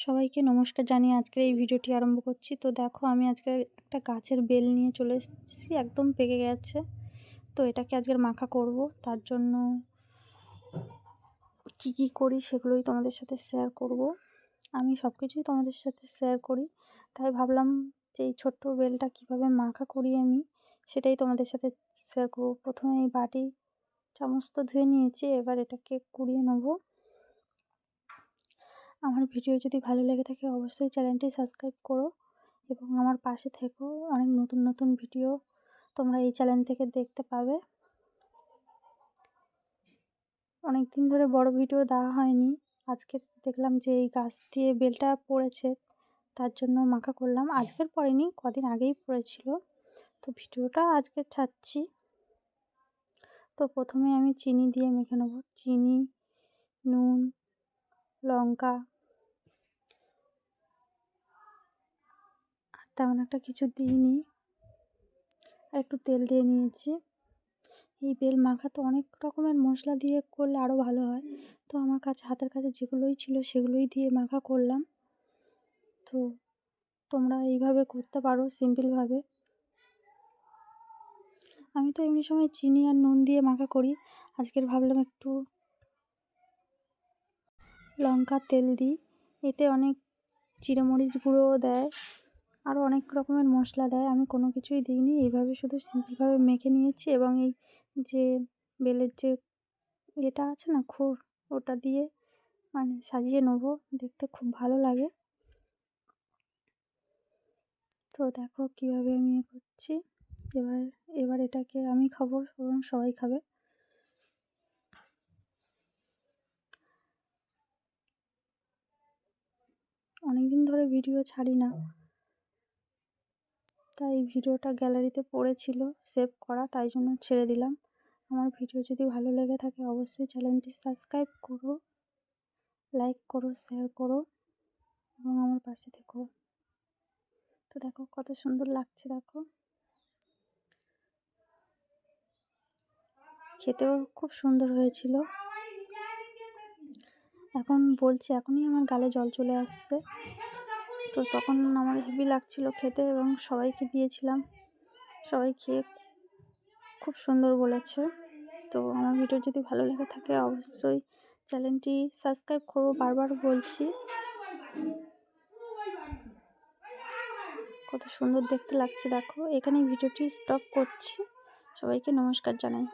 সবাইকে নমস্কার জানিয়ে আজকের এই ভিডিওটি আরম্ভ করছি। তো দেখো, আমি আজকে একটা গাছের বেল নিয়ে চলে এসেছি, একদম পেকে গেছে। তো এটাকে আজকের মাখা করব। তার জন্য কি কি করি সেগুলোই তোমাদের সাথে শেয়ার করব। আমি সব কিছুই তোমাদের সাথে শেয়ার করি। তাই ভাবলাম যে এই ছোট্ট বেলটা কীভাবে মাখা করি আমি, সেটাই তোমাদের সাথে শেয়ার করব। প্রথমে এই বাটি চামচ তো ধুয়ে নিয়েছি, এবার এটাকে কুড়িয়ে নেব। আমার ভিডিও যদি ভালো লেগে থাকে, অবশ্যই চ্যানেলটি সাবস্ক্রাইব করো এবং আমার পাশে থেকো। অনেক নতুন নতুন ভিডিও তোমরা এই চ্যানেল থেকে দেখতে পাবে। অনেক দিন ধরে বড় ভিডিও দেওয়া হয়নি। আজকে দেখলাম যে এই গাছ দিয়ে বেলটা পড়েছে, তার জন্য মাখা করলাম। আজকের পড়েনি কদিন আগেই পড়েছিল। তো ভিডিওটা আজকে ছাড়ছি। তো প্রথমে আমি চিনি দিয়ে মেখে নেব। চিনি, নুন লঙ্কা। আর তেমন একটা কিছু দিইনি। আর একটু তেল দিয়ে নিয়েছি। এই বেল মাখা তো অনেক রকমের মশলা দিয়ে করলে আরও ভালো হয়। তো আমার কাছে, হাতের কাছে যেগুলোই ছিল সেগুলোই দিয়ে মাখা করলাম। তো তোমরা এইভাবে করতে পারো সিম্পলভাবে। আমি তো এমনি সময় চিনি আর নুন দিয়ে মাখা করি। আজকের ভাবলাম একটু লঙ্কা, তেল দিই। এতে অনেক চিড়েমরিচ গুঁড়োও দেয়। আরও অনেক রকমের মশলা দেয়। আমি কোনো কিছুই দিইনি। এইভাবে শুধু সিম্পলভাবে মেখে নিয়েছি এবং এই যে বেলের যে এটা আছে না, খুর, ওটা দিয়ে মানে সাজিয়ে নেব। দেখতে খুব ভালো লাগে। তো দেখো কীভাবে আমি করছি। এবার এবার এটাকে আমি খাব এবং সবাই খাবে অনেক দিন ধরে ভিডিও ছাড়ি না। তাই ভিডিওটা গ্যালারিতে পড়েছিল সেভ করা, তাই জন্য ছেড়ে দিলাম। আমার ভিডিও যদি ভালো লেগে থাকে, অবশ্যই চ্যানেলটি সাবস্ক্রাইব করো লাইক করো শেয়ার করো, এবং আমার পাশে থেকো। তো দেখো, কত সুন্দর লাগছে, দেখো। খেতেও খুব সুন্দর হয়েছিল। এখন বলছি, এখনই আমার গালে জল চলে আসছে। তো তখন আমার হেভি লাগছিল খেতে এবং সবাইকে দিয়েছিলাম। সবাই খেয়ে খুব সুন্দর বলেছে। তো আমার ভিডিও যদি ভালো লেগে থাকে অবশ্যই চ্যানেলটি সাবস্ক্রাইব করব বারবার বলছি। কত সুন্দর দেখতে লাগছে, দেখো। এখানে ভিডিওটি স্টপ করছি। সবাইকে নমস্কার জানাই।